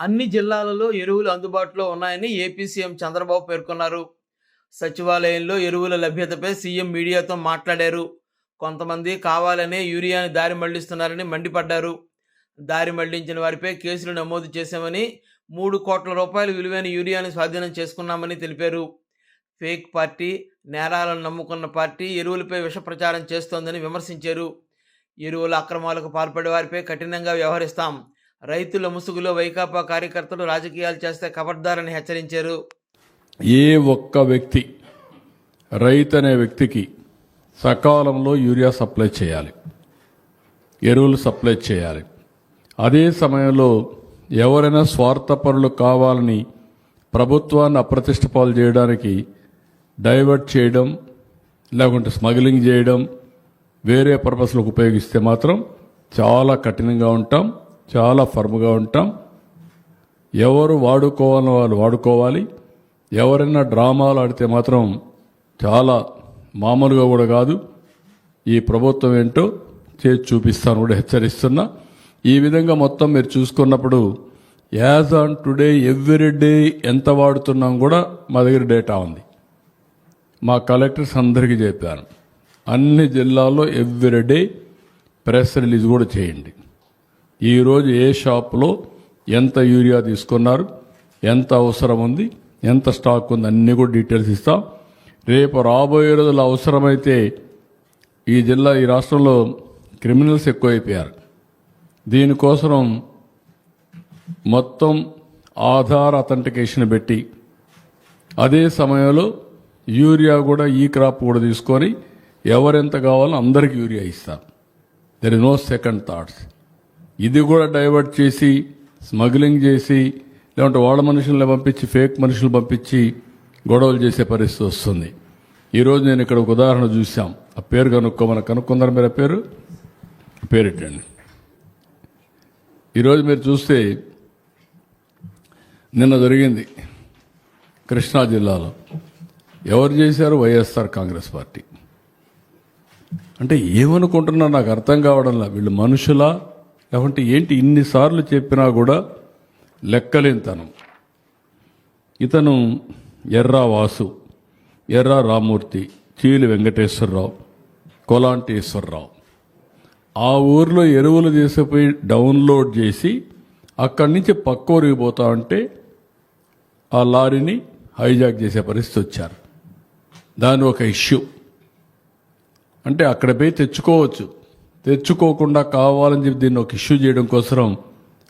అన్ని జిల్లాలలో ఎరువులు అందుబాటులో ఉన్నాయని ఏపీ సీఎం చంద్రబాబు పేర్కొన్నారు. సచివాలయంలో ఎరువుల లభ్యతపై సీఎం మీడియాతో మాట్లాడారు. కొంతమంది కావాలనే యూరియాని దారి మళ్ళిస్తున్నారని మండిపడ్డారు. దారి మళ్ళించిన వారిపై కేసులు నమోదు చేశామని మూడు కోట్ల రూపాయల విలువైన యూరియాని స్వాధీనం చేసుకున్నామని తెలిపారు. ఫేక్ పార్టీ నేరాలను నమ్ముకున్న పార్టీ ఎరువులపై విష ప్రచారం చేస్తోందని విమర్శించారు. ఎరువుల అక్రమాలకు పాల్పడే వారిపై కఠినంగా వ్యవహరిస్తాం. రైతుల ముసుగులో వైకాపా కార్యకర్తలు రాజకీయాలు చేస్తే కబడ్దారని హెచ్చరించారు. ఏ ఒక్క వ్యక్తి రైతు అనే వ్యక్తికి సకాలంలో యూరియా సప్లై చేయాలి ఎరువులు సప్లై చేయాలి. అదే సమయంలో ఎవరైనా స్వార్థపరులు కావాలని ప్రభుత్వాన్ని అప్రతిష్ట పాలు చేయడానికి డైవర్ట్ చేయడం లేకుంటే స్మగ్లింగ్ చేయడం వేరే పర్పస్లకు ఉపయోగిస్తే మాత్రం చాలా కఠినంగా ఉంటాం. చాలా ఫర్మ్గా ఉంటాం. ఎవరు వాడుకోవాలని వాళ్ళు వాడుకోవాలి. ఎవరైనా డ్రామాలు ఆడితే మాత్రం చాలా మామూలుగా కూడా కాదు. ఈ ప్రభుత్వం ఏంటో చేసి చూపిస్తాను కూడా హెచ్చరిస్తున్నా. ఈ విధంగా మొత్తం మీరు చూసుకున్నప్పుడు as on today every day ఎంత వాడుతున్నాం కూడా మా దగ్గర డేటా ఉంది. మా కలెక్టర్స్ అందరికీ చెప్పాను. అన్ని జిల్లాల్లో ఎవ్రీ డే ప్రెస్ రిలీజ్ కూడా చేయండి. ఈరోజు ఏ షాప్లో ఎంత యూరియా తీసుకున్నారు ఎంత అవసరం ఉంది ఎంత స్టాక్ ఉంది అన్నీ కూడా డీటెయిల్స్ ఇస్తాం. రేపు రాబోయే రోజులు అవసరమైతే ఈ జిల్లా ఈ రాష్ట్రంలో క్రిమినల్స్ ఎక్కువైపోయారు. దీనికోసం మొత్తం ఆధార్ అథెంటికేషన్ పెట్టి అదే సమయంలో యూరియా కూడా ఈ క్రాప్ కూడా తీసుకొని ఎవరెంత కావాలో అందరికి యూరియా ఇస్తాం. There is no second thoughts ఇది కూడా డైవర్ట్ చేసి స్మగ్లింగ్ చేసి లేదంటే వాళ్ళ మనుషుల్ని పంపించి ఫేక్ మనుషులు పంపించి గొడవలు చేసే పరిస్థితి వస్తుంది. ఈరోజు నేను ఇక్కడ ఒక ఉదాహరణ చూసాం ఆ పేరు కనుక్కోమని కనుక్కుందరు మీరు ఆ పేరు? పేరెట్టండి ఈరోజు మీరు చూస్తే నిన్న జరిగింది కృష్ణా జిల్లాలో. ఎవరు చేశారు? YSR Congress party. అంటే ఏమనుకుంటున్నా నాకు అర్థం కావడంలా. వీళ్ళు మనుషులా? లేకుంటే ఏంటి ఇన్నిసార్లు చెప్పినా కూడా లెక్కలేనితనం. ఇతను ఎర్రా వాసు ఎర్రా రామూర్తి చీలి వెంకటేశ్వరరావు కోలాంటేశ్వరరావు. ఆ ఊర్లో ఎరువులు తీసుకుపోయి డౌన్లోడ్ చేసి అక్కడి నుంచి పక్క ఊరికి పోతా ఉంటే ఆ లారీని హైజాక్ చేసే పరిస్థితి వచ్చారు. దాని ఒక ఇష్యూ. అంటే అక్కడ పోయి తెచ్చుకోవచ్చు. తెచ్చుకోకుండా కావాలని చెప్పి దీన్ని ఒక ఇష్యూ చేయడం కోసం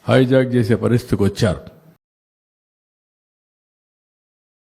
హైజాక్ చేసే పరిస్థితికి వచ్చారు.